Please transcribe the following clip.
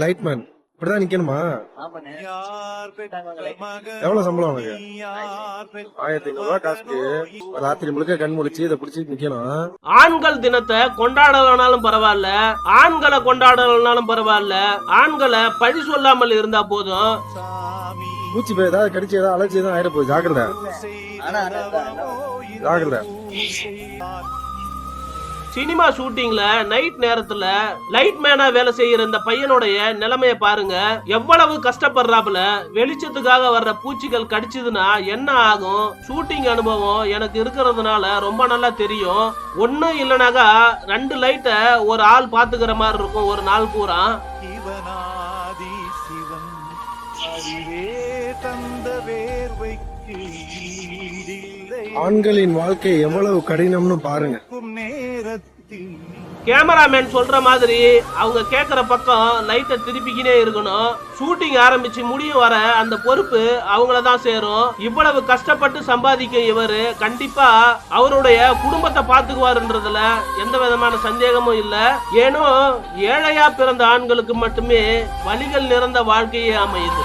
Lightman இப்படிதான் நிக்கணுமா? எவ்வளவு சம்பளம் உனக்கு ஆயிரத்தி ஐநூறு ரூபாய் காசுக்கு ராத்திரி முழுக்க கண் முழிச்சு இதை பிடிச்சி நிக்கணும். ஆண்கள் தினத்தை கொண்டாடலனாலும் பரவாயில்ல ஆண்களை கொண்டாடலனாலும் பரவாயில்ல ஆண்களை பழி சொல்லாமல் இருந்தா போதும். பூச்சி போய் ஏதாவது கடிச்சு ஏதாவது அழைச்சி எதாவது ஆயிட போகுது. ஜாக்கிரதை. ஜாக்கிரதை. சினிமா ஷூட்டிங்ல நைட் நேரத்துல லைட் மேனா வேலை செய்யற இந்த பையனுடைய நிலைமைய பாருங்க. எவ்வளவு கஷ்டப்படுறாப்புல. வெளிச்சத்துக்காக வர்ற பூச்சிகள் கடிச்சதுன்னா என்ன ஆகும்? ஷூட்டிங் அனுபவம் எனக்கு இருக்கிறதுனால ரொம்ப நல்லா தெரியும். ஒண்ணும் இல்லைனாக்கா ரெண்டு லைட்டை ஒரு ஆள் பாத்துக்கிற மாதிரி இருக்கும் ஒரு நாள் பூரா. ஆண்களின் வாழ்க்கை எவ்வளவு கடினம்னு பாருங்க. கேமராமேன் சொல்ற மாதிரி அவங்க கேட்குற பக்கம் லைட்டை திருப்பிக்கினே இருக்கணும். ஷூட்டிங் ஆரம்பிச்சு முடிய வர அந்த பொறுப்பு அவங்கள தான் சேரும். இவ்வளவு கஷ்டப்பட்டு சம்பாதிக்க இவர். கண்டிப்பா அவருடைய குடும்பத்தை பார்த்துக்குவாருன்றதுல எந்த விதமான சந்தேகமும் இல்ல. ஏனோ ஏழையா பிறந்த ஆண்களுக்கு மட்டுமே வழிகள் நிறைந்த வாழ்க்கையே அமையுது.